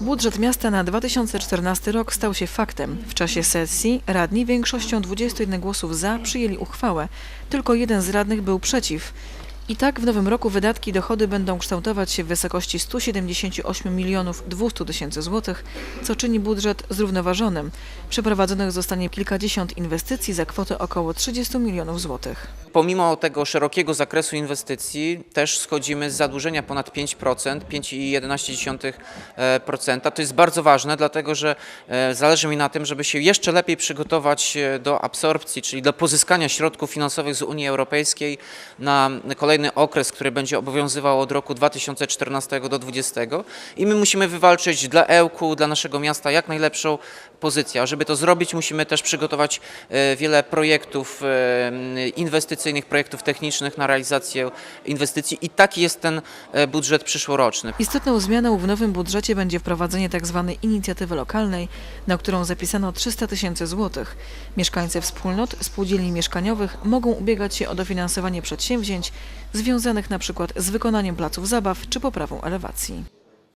Budżet miasta na 2014 rok stał się faktem. W czasie sesji radni większością 21 głosów za przyjęli uchwałę. Tylko jeden z radnych był przeciw. I tak w nowym roku wydatki i dochody będą kształtować się w wysokości 178 milionów 200 tysięcy złotych, co czyni budżet zrównoważonym. Przeprowadzonych zostanie kilkadziesiąt inwestycji za kwotę około 30 milionów złotych. Pomimo tego szerokiego zakresu inwestycji też schodzimy z zadłużenia ponad 5%, 5,11%. To jest bardzo ważne, dlatego że e, zależy mi na tym, żeby się jeszcze lepiej przygotować e, do absorpcji, czyli do pozyskania środków finansowych z Unii Europejskiej na kolejny okres, który będzie obowiązywał od roku 2014 do 2020 i my musimy wywalczyć dla Ełku, dla naszego miasta jak najlepszą pozycję. A żeby to zrobić, musimy też przygotować e, wiele projektów e, inwestycyjnych, projektów technicznych na realizację inwestycji i taki jest ten e, budżet przyszłoroczny. Istotną zmianą w nowym budżecie będzie wprowadzenie tzw. inicjatywy lokalnej, na którą zapisano 300 tysięcy złotych. Mieszkańcy wspólnot, spółdzielni mieszkaniowych mogą ubiegać się o dofinansowanie przedsięwzięć związanych przykład z wykonaniem placów zabaw czy poprawą elewacji.